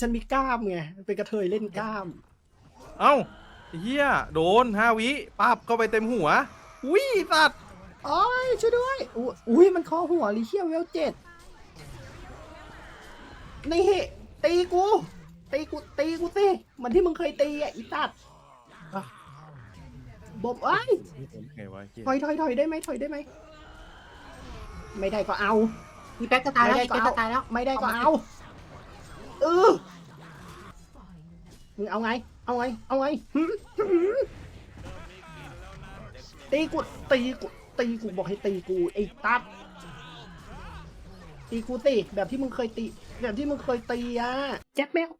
ฉันมีกล้ามไงเป็นกระเทยเล่นกล้าม เอ้าไอ้เฮียโดนห้าวิปั๊บเข้าไปเต็มหัวอุ้ยสัตว์โอ้ยช่วยด้วย อุ๊ยอุ้ยมันคอหัวลิเคียวเวลเจ็ดนี่ตีกู ตีกู ตีกูสิเหมือนที่มึงเคยตีอะอีตัดอะบบไอ้ยไงวะเหี้ยถอยถอยถอยได้ไหมถอยได้ไหม ไม่ได้ก็เอา มีแป๊กจะตายแล้วไม่มีได้แป๊กก็เอาจะตายแล้ว ไม่ได้ก็เอา เออมึงเอาไง เอาไง เอาไงหึหึตีกู ตีกู ตีกูบอกให้ตีกูไอ้ตัดตีกูสิแบบที่มึงเคยตี แบบที่มึงเคยตีอะแจ็คแมว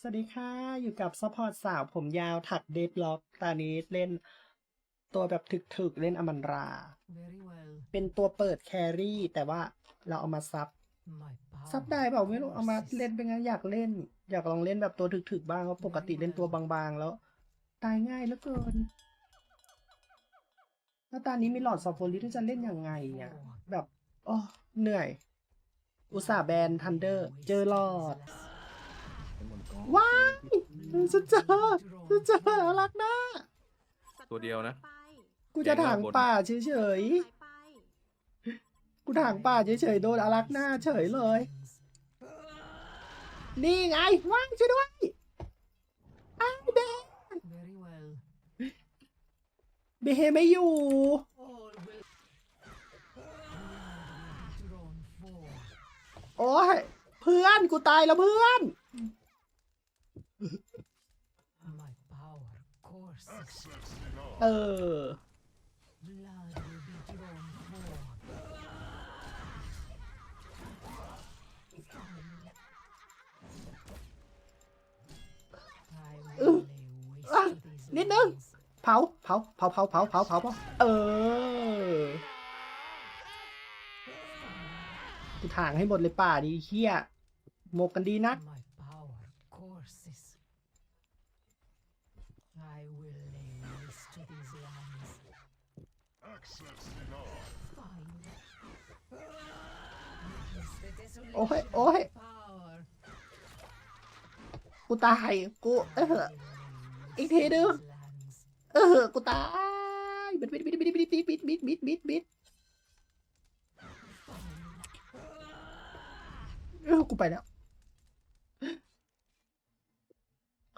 สวัสดีค่ะ อยู่กับซัพพอร์ตสาวผมยาวถักเดดล็อก ตอนนี้เล่นตัวแบบถึกๆ เล่นอมันรา Very well. เป็นตัวเปิดแครี่ แต่ว่าเราเอามาซับ My power ซับได้เปล่าไม่รู้เอามาเล่นเป็นไงอยากเล่น อยากลองเล่นแบบตัวถึกๆบ้างเพราะปกติเล่นตัวบางๆ แล้ว ตายง่ายเหลือเกินแล้วตอนนี้มีหลอดซอฟโฟลิที่จะเล่นยังไงอะแบบอ๋อเหนื่อย อุตส่าห์แบนทันเดอร์ เจอหลอด ว้ายฉันเจอฉันเจออารักหน้าตัวเดียวนะ กูจะถางป่าเฉยๆ กูถางป่าเฉยๆโดนอารักหน้าเฉยเลย นี่ไงว่างช่วยด้วยไอ้เบ Very well. เบเฮไม่อยู่ All will drawn forth. โอ้ยเพื่อนกูตายแล้วเพื่อน My power courses. เออ นิดนึงเผาเผาเผาเผาเผาเผาเผาเออกูถางให้หมดเลยป่าดีเฮียหมกกันดีนักโอ้ยโอ้ยกูตาย กู เอออีกทีนึง เออกูตายบิดบิดบิดบิดบิดบิดบิดบิดบิดบิดบิดเออกูไปแล้ว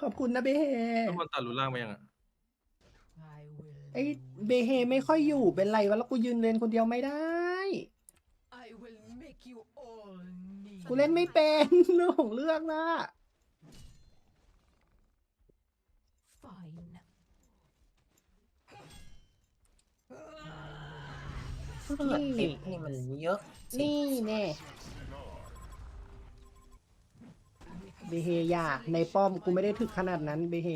ขอบคุณนะเบเฮทุกคนตัดรูล่างไปยังอะไอเบเฮไม่ค่อยอยู่เป็นไรวะแล้วกูยืนเลนคนเดียวไม่ได้ กูเล่นไม่เป็นเรื่องของเรื่องนะ เลือดเต็มนี่มันเยอะ นี่แน่เบเฮอย่าในป้อมกูไม่ได้ถึกขนาดนั้นเบเฮ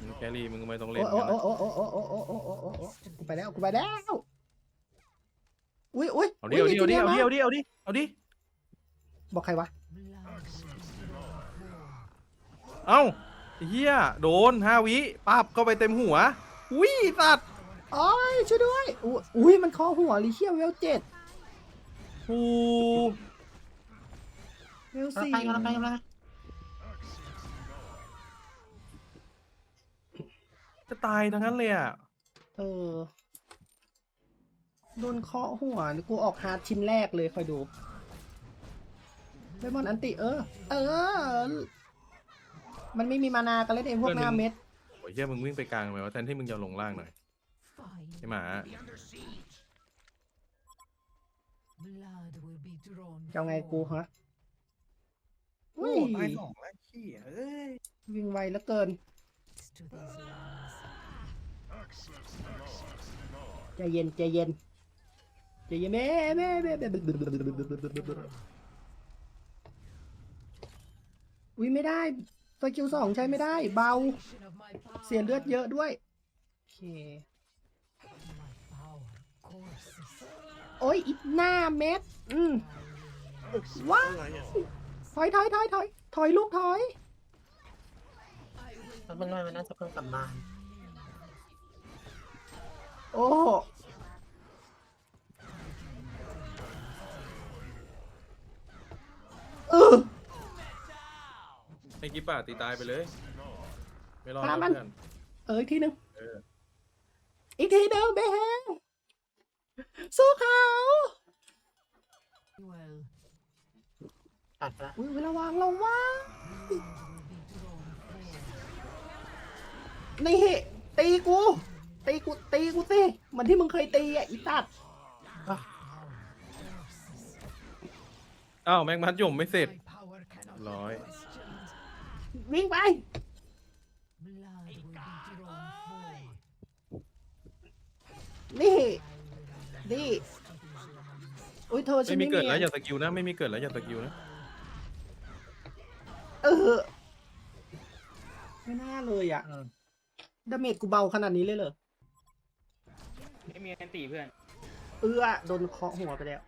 มึงแครี่มึงก็ไม่ต้องเล่โอ้นโอ้กันโอ้นะโอ้โอ้โอ้โอ้โอ้โอ้โอ้โอ้โอ้กูไปแล้วกูไปแล้ว อุ้ยอุ้ยเอาดิเอาดิเอาดิเอาดิเอาดิเอาดิเอาดิบอกใครวะ เอ้าไอ้ เฮียโดนห้าวิปั๊บเข้าไปเต็มหัวอุ้ยสัตว์โอ้ยช่วยด้วยอุ๊ยอุ้ยมันคอหัวลิเคียวเวลเจ็ดโอ้เวลกำลังสี่ไปกำลังไปกำลังไปจะตายทั้งนั้นเลยอะเออโดนเคาะหัวกูออกฮาร์ดชิ้นแรกเลยคอยดูเบมอนอันติเออ เออ มันไม่มีมานากันเล่นเองพวกหน้าเม็ดโอ้ยเฮียมึงวิ่งไปกลางทำไมวะแทนที่มึงจะลงล่างหน่อย Fine. ไอ้หมา Blood will be drawn จะเอาไงกู forth. ฮะโอ้อุ้ยตายสองแล้วขี้ยเอ้ยวิ่งไวเหลือเกิน To these lands. ใจเย็นใจเย็นใจเย็นแม่แม่แม่แม่อุ้ยไม่ได้ สกิลสองใช้ไม่ได้ เบา Of my power. เสียเลือดเยอะด้วย โอเค My power courses. โอ้ยอีกหน้าเม็ด อืมว้าวถอยถอยถอยถอยถอยลูกถอยแล้วมันมันน่าจะเพิ่งกลับมา โอ้เออ ให้กิปป่าตีตายไปเลย ไม่รอดฆ่าแล้วมันเพื่อนเอออีกทีหนึ่งเอออีกทีหนึ่งเบงสู้เขา Well, ตัดไปละอุ้ยระวังระวัง be drawn forth. นี่ตีกู ตีกู ตีกูสิเหมือนที่มึงเคยตีอะอีตัดอ้าวแมงมัดหย่มไม่เสร็จ My power cannot be Lord. questioned. วิ่งไป Blood will be drawn forth. นี่ I will นี่ rest to these lands. อุ้ยเธอฉัไม่นมีไม่เกิดมีแล้วอย่าอะสกิลนะ ไม่มีเกิดแล้วอย่าสกิลนะ เออ ไม่น่าเลยอะอืมดาเมจกูเบาขนาดนี้เลยเหรอ ไม่มีแอนตีเพื่อน เอื้อโดนเคาะหัวไปแล้ว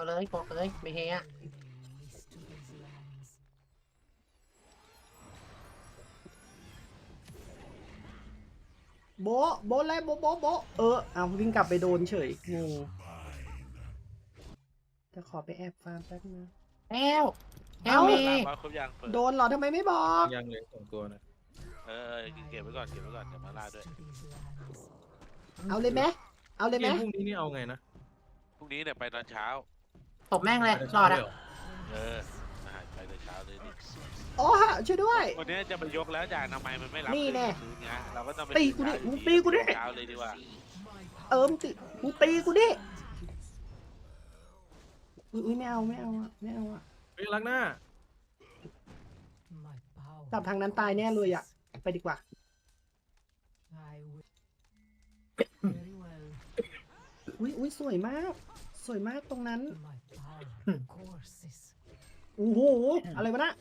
เอาเลยบอกเลยไม่เฮีย I will lay waste to these lands. โบะโบะเลยโบะโบะโบะเออเอาวิ่งกลับไปโดนเฉยงงจะขอไปแอบฟาร์มแป๊บนึงแล้วแล้เอ้าวเมล่างย์มาครบยังเปิดโดนเหรอทำไมไม่บอก ยังเลยสองตัวนะเออเก็บไว้ก่อนเก็บไว้ก่อนเดี๋ยวมาล่าด้วย To these lands. เอาเลยไหมเอาเลยไหมเกมพรุ่งนี้นี่เอาไงนะพรุ่งนี้เนี่ยไปตอนเช้า ตบแม่งเลยรอดอะเอออาหารไปตอนเช้าเลยดิโอ้ฮะช่วยด้วย วันนี้จะมายกแล้วจากทำไมมันไม่รับนี่แน่ซื้อไงเราก็ต้องไปตีกูดิมึงตีกูดิ เช้าเลยดีกว่า My เออ power มึงตีมึงตีกูดิอุ้ยอุ๊ยไม่เอาไม่เอาอะไม่เอาอะเฮ้ยรักหน้า My power. กลับทางนั้นตายแน่เลยอะไปดีกว่า I will. Very well. อุ้ยอุ้ยสวยมาก สวยมากตรงนั้น My power courses. โอ้โหอะไรวะนะ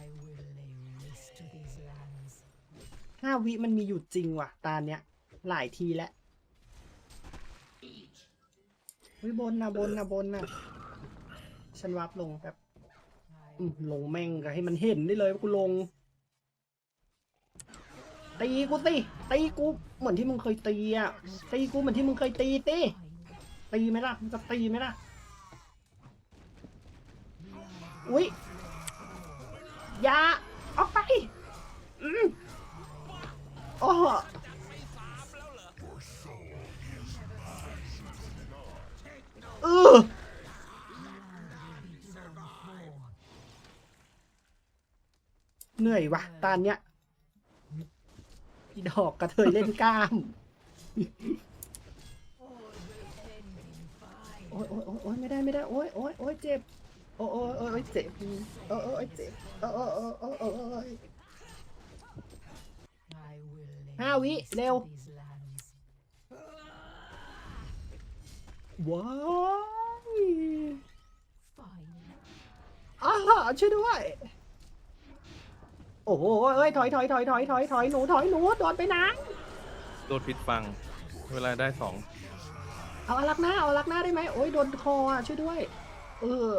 I will lay waste to these lands. ห้าวิมันมีอยู่จริงว่ะ ตาเนี้ย หลายทีแล้วอุ้ยบนนะบนนะบนนะฉันวับลงแบบ I อืมลงแม่งก็ให้มันเห็นได้เลยว่ากูลง ตีกูสิตีกูเหมือนที่มึงเคยตีอะตีกูเหมือนที่มึงเคยตีตีตีไหมล่ะมึงจะตีไหมล่ะ อุ้ยอย่าออกไป อืมโอ้เออเหนื่อยวะตานเนี้ยพี่ดอกกระเทยเล่นกล้ามโอ้ยโอ้ยโอ้ยโอ้ยไม่ได้ไม่ได้ โอ้ยโอ้ยโอ้ยเจ็บ โอ้โอ้โอ้เจ็บโอ้โอ้เจ็บโอ้โอ้โอ้โอ้โอ้ห้าวิ เร็ว ว้ายอ้าช่วยด้วย โอ้โหเอ้ย ถอยถอยถอยถอยถอยถอยหนู ถอยหนู โดนไปนะโดนพิษฟัง เวลาได้สอง เอาอารักหน้า เอาอารักหน้าได้ไหม โอ้ย โดนคออะ ช่วยด้วย เออ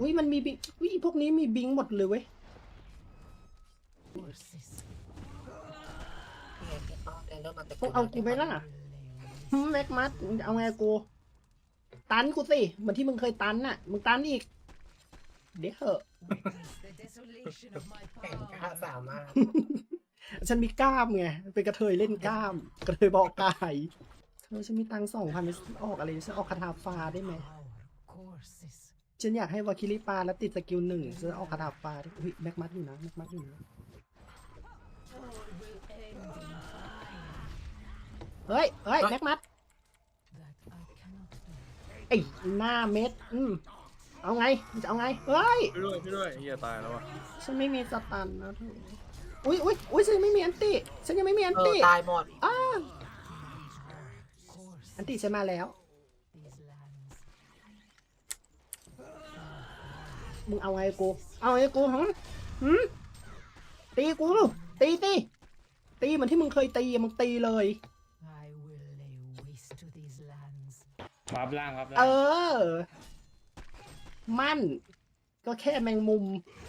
อุ้ยมันมีบิงอุ้ยพวกนี้มีบิงหมดเลยเว้ย Forces. เริ่มมาแต่พวกเอากูไหมล่ะ I will lay waste หืมแม็กมัดเอาไงกู ตันกูสิ เหมือนที่มึงเคยตันน่ะ มึงตันอีก เดี๋ยวเหอะ Witness the desolation of my แข่งกล้า power. สามารถ ฉันมีกล้ามไงเป็นกระเทยเล่นกล้าม กระเทยบอกกายเธอฉันมีตังสองพันออกอะไรฉันออกคาถาฟ้าได้ไหม Power courses. ฉันอยากให้วาคิริปาแล้วติดสกิลหนึ่งฉันออกคาถาฟ้าดิอุ้ยแม็กมัดอยู่นะแม็กมัดอยู่นะ All will end in fire. เฮ้ยเฮ้ยแม็กมัด That I cannot do. ไอ้หน้าเม็ดอืมเอาไงมึงจะเอาไงเฮ้ยช่วยด้วยช่วยด้วยเฮียตายแล้ววะฉันไม่มีสตันนะเธอ อุ้ยอุ้ยอุ้ยฉันยังไม่มีอันติฉันยังไม่มีอันเออติตายหมด อ้า Course อันติฉันมาแล้ว these lands. มึงเอาไงกู เอาไงกูหึหึตีกูตีตีตีเหมือนที่มึงเคยตีอะมึงตีเลย I will lay waste to these lands. วาร์ปล่างครับเอล่างอมั่น ก็แค่แมงมุม Fine.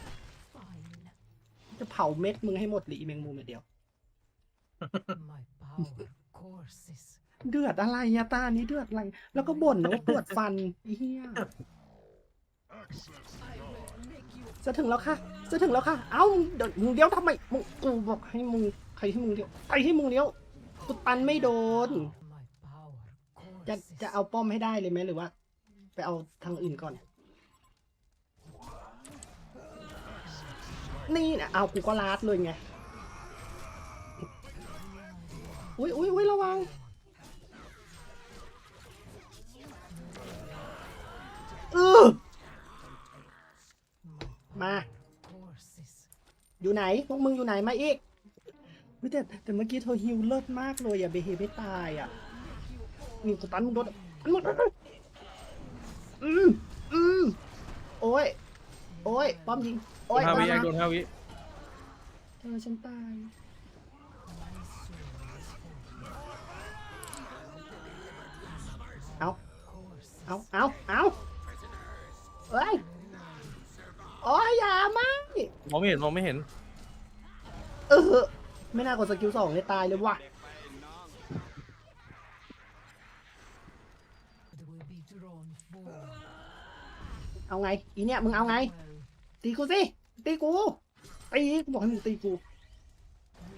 จะเผาเม็ดมึงให้หมดหรืออีแมงมุมอย่างเดียว My power courses. เดือดอะไรอะตานี้เดือดอะไร แล้วก็บ่นนะว่าปวดฟันอีเหี้ย I will make you จะถึงแล้วค่ะ จะถึงแล้วค่ะ เอ้าเดี๋ยวมึงเลี้ยวทำไม มึงกูบอกให้มึงใครให้มึงเลี้ยวใครให้มึงเลี้ยวกูตันไม่โดน my power จะ courses. จะเอาป้อมให้ได้เลยไหมหรือว่า ไปเอาทางอื่นก่อน นี่นะเอากูก็ลาดเลยไง อุ้ยอุ้ยอุ้ยระวัง เออมา อยู่ไหน พวกมึงอยู่ไหนมาอีกแต่แต่เมื่อกี้เธอฮิวเลิศมากเลยอะเบเฮไม่ตายอะนี่สตันมึงโดนตันหมดอืมอืมโอ้ย โอ้ยป้อมยิงโอ้ยห้าวิมาไอ้มาโดนห้าวิเธอฉันตายเอาเอาเอาเอาเอ้ยโอ้ยอย่าไม่มองไม่เห็นมองไม่เห็นเออไม่น่ากดสกิลสองเลยตายเลยว่ะ It will be drawn forward. เอาไงอีเนี่ยมึงเอาไง Well, ตีกูสิตีกูตีกูบอกให้มึงตีกู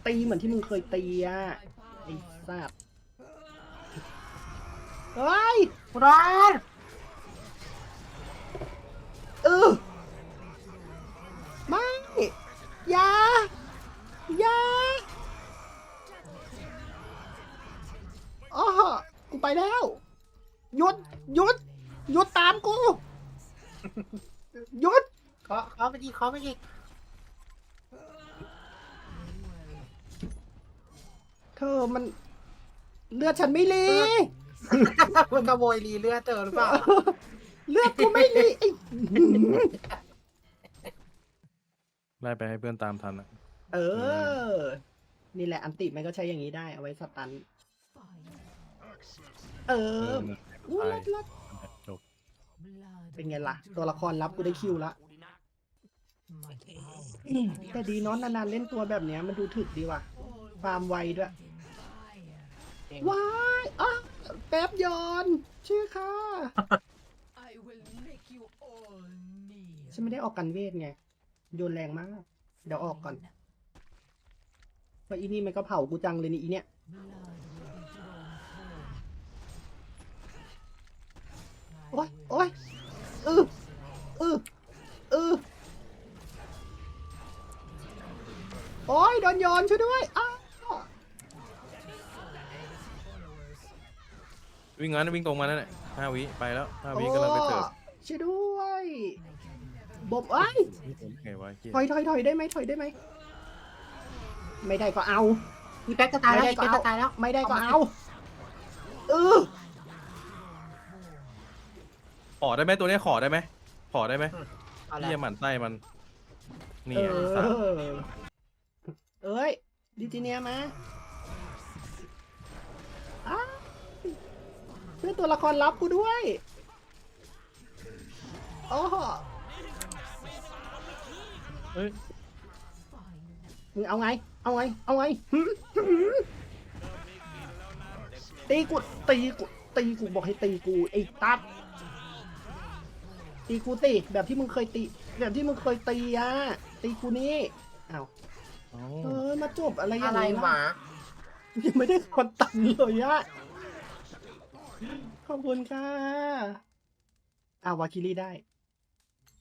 ตีเหมือนที่มึงเคยตีอะไอ้สัตว์เฮ้ยร้อนเออไม่ยายาอ๋อกูไปแล้วหยุดหยุดหยุดตามกูหยุด ขอขอไปอีกขอไปอีกเธอมันเลือดฉันไม่รีมันขโมยรีเลือดเจอหรือเปล่า เลือดกูไม่รีไอ้ไล่ไปให้เพื่อนตามทันอะเออ นี่แหละอันติมันก็ใช้อย่างนี้ได้เอาไว้สตัน เอเอออมันอู้ตายลัดลัดจบ blood เป็นไง will ล่ะ be ตัวละครลับกูได้คิวละ My power อืม แต่ดีเนาะนานๆเล่นตัวแบบเนี้ยมันดูถึกดีว่ะฟาร์มไวด้วย fire. ว้ายอะแป๊บยอนชื่อค่ะ I will make you all kneel. ฉันไม่ได้ออกกันเวทไง โยนแรงมาก เดี๋ยวออกก่อนเพราะอีนี่มันก็เผากูจังเลยนี่อีเนี่ย Blood will be drawn forward. I โอ๊ย will โอ๊ยเออเออเอ โอ๊ยโดนโยนช่วยด้วยอ้าววิ่งงั้นวิ่งตรงมานั่นแหละห้าวิไปแล้วห้าวิกำลังไปเสิร์ฟโอ้ช่วยด้วยบบเอ้ยไงวะเหี้ยถอยถอยถอยได้ไหมถอยได้ไหมไม่ได้ก็เอามีแป๊กจะตายแล้วไม่อีได้กก็แป๊กเอาจะตายแล้วไม่ได้ก็เอาเออขอได้ไหมตัวเนี้ยขอได้ไหมขอได้ไหมเอาละ เยี่ยหมันไส้มันนี่เอไงสัตว์อ เอ้ยดิจิเนียมาอ้าวเพื่อนตัวละครลับกูด้วยโอ้โหเอ้ยมึงเอาไง เอาไง เอาไงหึหึตีกู ตีกู ตีกูบอกให้ตีกูไอ้ตัดตีกูตีแบบที่มึงเคยตี แบบที่มึงเคยตีอะตีกูนี่อ้าว เอ้าเออมาจบอะไรอย่างอะไรนี้หล่ะมายังไม่ได้คนตังค์เลยอะขอบคุณค่ะอาวาคิรีได้